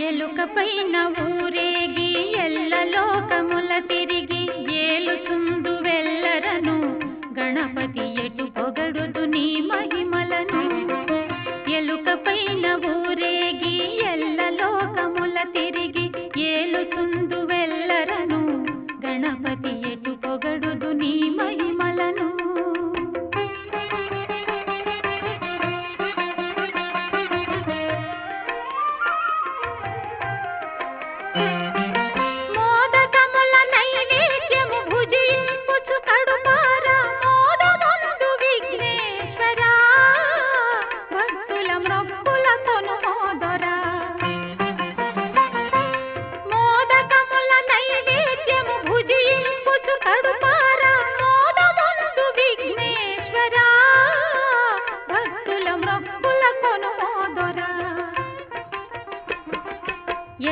ఎలుకపైన ఊరేగి ఎల్ల లోకముల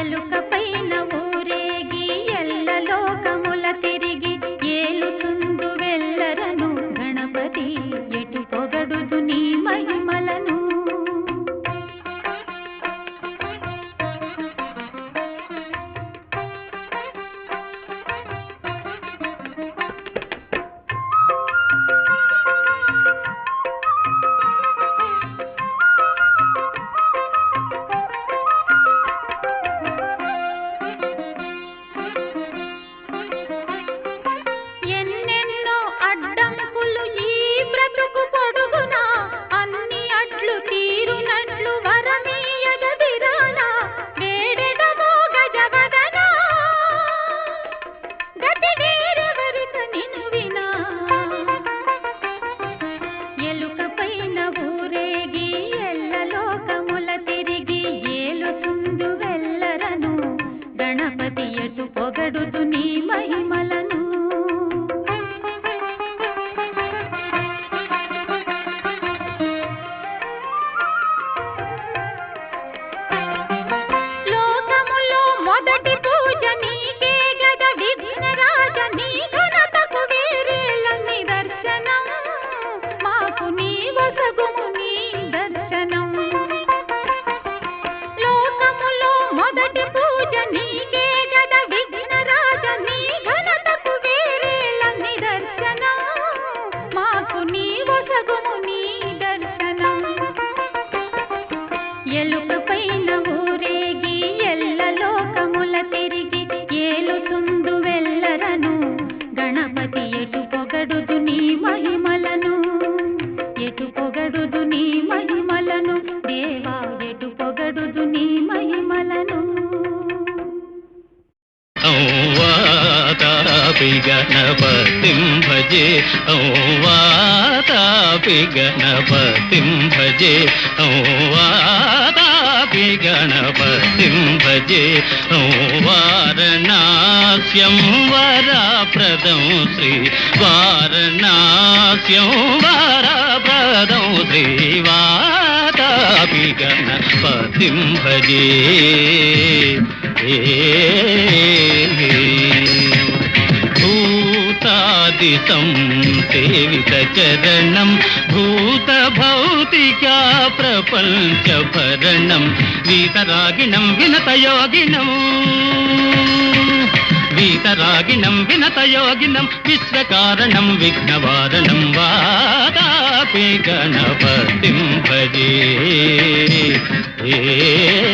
ఎలుక ఎటు పొగడుదు నీ మహిమలను? దేవా ఎటు పొగడుదు నీ మహిమలను? తాపి గణపతిం భజే ఓ తాపి గణపతిం ఓ వారణాస్యం వరప్రదం శ్రీ. వారణాస్యం వరప్రదం శ్రీ. వాతాపి గణపతిం భజే ఏ ఉదితం సేవిత చరణం భూత భౌతిక ప్రపంచ భరణం వీతరాగిణం వినతయోగిణం వీతరాగిణం వినతయోగిణం విశ్వకారణం విఘ్నవారణం వాదాపి గణపతిం భజే. ఏ